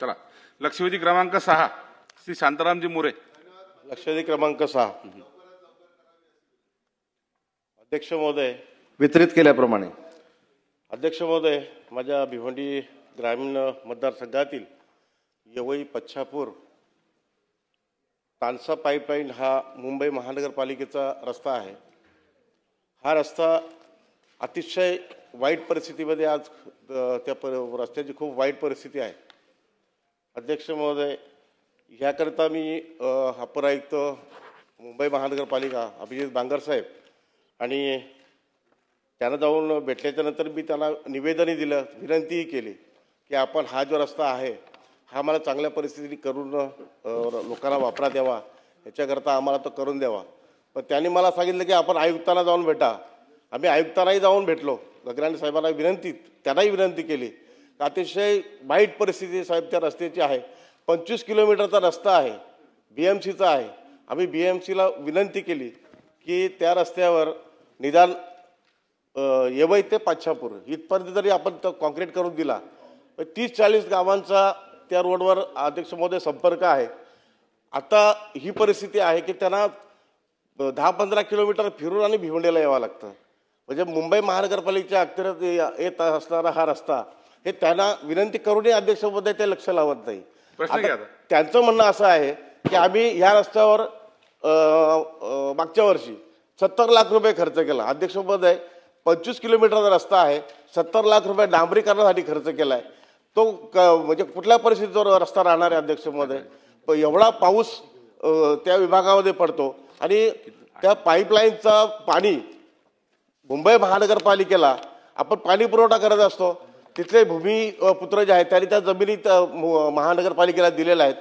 चला. लक्षवेधी क्रमांक सहा. श्री शांतारामजी मोरे. लक्षवेधी क्रमांक सहा. अध्यक्ष महोदय वितरित केल्याप्रमाणे. अध्यक्ष महोदय माझ्या भिवंडी ग्रामीण मतदारसंघातील यवई पच्छापूर तानसा पाईपलाईन हा मुंबई महानगरपालिकेचा रस्ता आहे. हा रस्ता अतिशय वाईट परिस्थितीमध्ये आज त्या पर रस्त्याची खूप वाईट परिस्थिती आहे. अध्यक्ष महोदय ह्याकरता मी अपर आयुक्त मुंबई महानगरपालिका अभिजित बांगर साहेब आणि त्यांना जाऊन भेटल्याच्यानंतर मी त्यांना निवेदनही दिलं विनंतीही केली की आपण हा जो रस्ता आहे हा मला चांगल्या परिस्थितीने करून लोकांना वापरा द्यावा याच्याकरता आम्हाला तो करून द्यावा. पण त्यांनी मला सांगितलं की आपण आयुक्तांना जाऊन भेटा. आम्ही आयुक्तांनाही जाऊन भेटलो. गगराणी साहेबांना विनंती त्यांनाही विनंती केली. अतिशय वाईट परिस्थिती साहेब त्या रस्त्याची आहे. पंचवीस किलोमीटरचा रस्ता आहे. बी एम सीचा आहे. आम्ही बी एम सीला विनंती केली की त्या रस्त्यावर निदान अ, येवई ते पाच्छापूर इथपर्यंत जरी आपण तो कॉन्क्रीट करून दिला तीस चाळीस गावांचा त्या रोडवर अध्यक्ष महोदय संपर्क आहे. आता ही परिस्थिती आहे की त्यांना दहा पंधरा किलोमीटर फिरून आणि भिवंडीला यावं लागतं. म्हणजे मुंबई महानगरपालिकेच्या अखत्यारीत येत असणारा हा रस्ता हे त्यांना विनंती करूनही अध्यक्ष महोदय ते लक्ष लावत नाही. प्रश्न घ्या आता. आता. त्यांचं म्हणणं असं आहे की आम्ही ह्या रस्त्यावर अ, अ, मागच्या वर्षी सत्तर लाख रुपये खर्च केला. अध्यक्ष महोदय पंचवीस किलोमीटरचा रस्ता आहे सत्तर लाख रुपये डांबरीकरणासाठी खर्च केला आहे तो क म्हणजे कुठल्या परिस्थितीवर रस्ता राहणार आहे अध्यक्ष महोदय प- एवढा पाऊस अ, त्या विभागामध्ये पडतो आणि त्या पाईपलाईनचं पाणी मुंबई महानगरपालिकेला आपण पाणी पुरवठा करत असतो. तिथले भूमी पुत्र जे आहेत त्यांनी त्या जमिनीत महानगरपालिकेला दिलेल्या आहेत.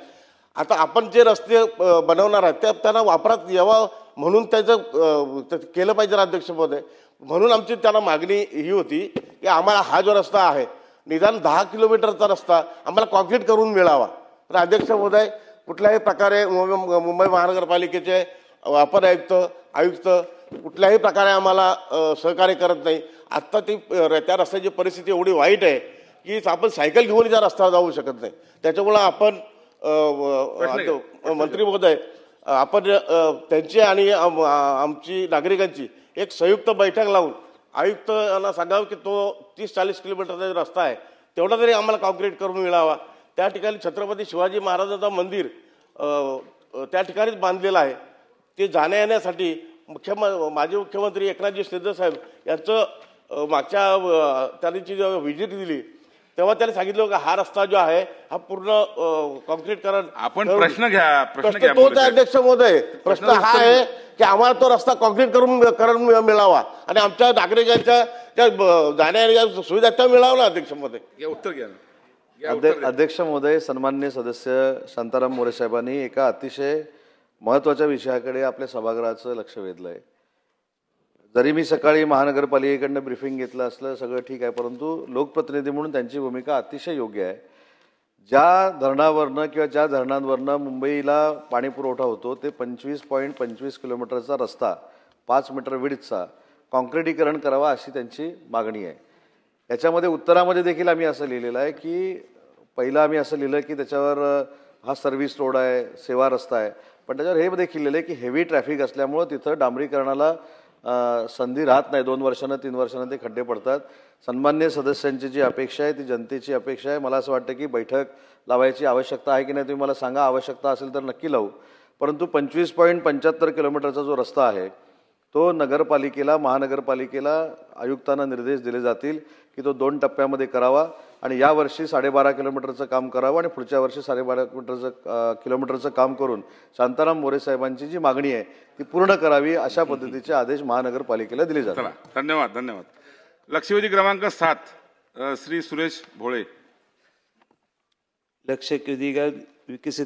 आता आपण जे रस्ते बनवणार आहेत त्या त्यांना वापरात यावं म्हणून त्याचं केलं पाहिजे अध्यक्ष महोदय म्हणून आमची त्यांना मागणी ही होती की आम्हाला हा जो रस्ता आहे निदान दहा किलोमीटरचा रस्ता आम्हाला कॉन्क्रीट करून मिळावा. तर अध्यक्ष महोदय कुठल्याही प्रकारे मुंबई मुंबई महानगरपालिकेचे अपर आयुक्त आयुक्त कुठल्याही प्रकारे आम्हाला सहकार्य करत नाही. आत्ता ती त्या रस्त्याची परिस्थिती एवढी वाईट आहे की आपण सायकल घेऊन त्या रस्त्यावर जाऊ शकत नाही. त्याच्यामुळं आपण मंत्री महोदय आपण त्यांची आणि आमची नागरिकांची एक संयुक्त बैठक लावून आयुक्तांना सांगावं की तो तीस चाळीस किलोमीटरचा जो रस्ता आहे तेवढा तरी आम्हाला कॉन्क्रीट करून मिळावा. त्या ठिकाणी छत्रपती शिवाजी महाराजांचं मंदिर त्या ठिकाणीच बांधलेलं आहे. ते जाण्या येण्यासाठी मुख्यम माजी मुख्यमंत्री एकनाथजी शिंदे साहेब यांचं मागच्या त्यांनी जेव्हा व्हिजिट दिली तेव्हा त्यांनी सांगितलं की हा रस्ता जो आहे हा पूर्ण कॉन्क्रीट करण आपण प्रश्न घ्या प्रश्न तोच. अध्यक्ष महोदय. प्रश्न हा आहे की आम्हाला तो रस्ता कॉन्क्रीट करून करून मिळ- मिळावा. आणि आमच्या नागरिकांच्या त्या जाण्या सुविधा त्या मिळावं ना अध्यक्ष महोदय. उत्तर घ्या. अध्यक्ष महोदय सन्मान्य सदस्य शांताराम मोरे साहेबांनी एका अतिशय महत्त्वाच्या विषयाकडे आपल्या सभागृहाचं लक्ष वेधलं आहे जरी मी सकाळी महानगरपालिकेकडनं ब्रिफिंग घेतलं असलं सगळं ठीक आहे परंतु लोकप्रतिनिधी म्हणून त्यांची भूमिका अतिशय योग्य आहे. ज्या धरणावरनं किंवा ज्या धरणांवरनं मुंबईला पाणीपुरवठा होतो ते पंचवीस पॉईंट पंचवीस किलोमीटरचा रस्ता पाच मीटर विडचा काँक्रिटीकरण करावा अशी त्यांची मागणी आहे. याच्यामध्ये उत्तरामध्ये देखील आम्ही असं लिहिलेलं आहे की पहिलं आम्ही असं लिहिलं की त्याच्यावर हा सर्व्हिस रोड आहे सेवा रस्ता आहे. पण त्याच्यावर हे देखील लिहिलं आहे की हेवी ट्रॅफिक असल्यामुळं तिथं डांबरीकरणाला संधी राहत नाही. दोन वर्षानं तीन वर्षानं ते खड्डे पडतात. सन्मान्य सदस्यांची जी अपेक्षा आहे ती जनतेची अपेक्षा आहे. मला असं वाटतं की बैठक लावायची आवश्यकता आहे की नाही तुम्ही मला सांगा. आवश्यकता असेल तर नक्की लावू. परंतु पंचवीस पॉईंट पंच्याहत्तर किलोमीटरचा जो रस्ता आहे तो नगरपालिकेला महानगरपालिकेला आयुक्तांना निर्देश दिले जातील की तो दोन टप्प्यामध्ये करावा आणि या वर्षी साडेबारा किलोमीटरचं काम करावं आणि पुढच्या वर्षी साडेबारा किलोमीटरचं किलोमीटरचं काम करून शांताराम मोरे साहेबांची जी मागणी आहे ती पूर्ण करावी अशा पद्धतीचे आदेश महानगरपालिकेला दिले जातात. धन्यवाद धन्यवाद. लक्षवेधी क्रमांक सात श्री सुरेश भोळे. लक्ष्य विधिका विकसित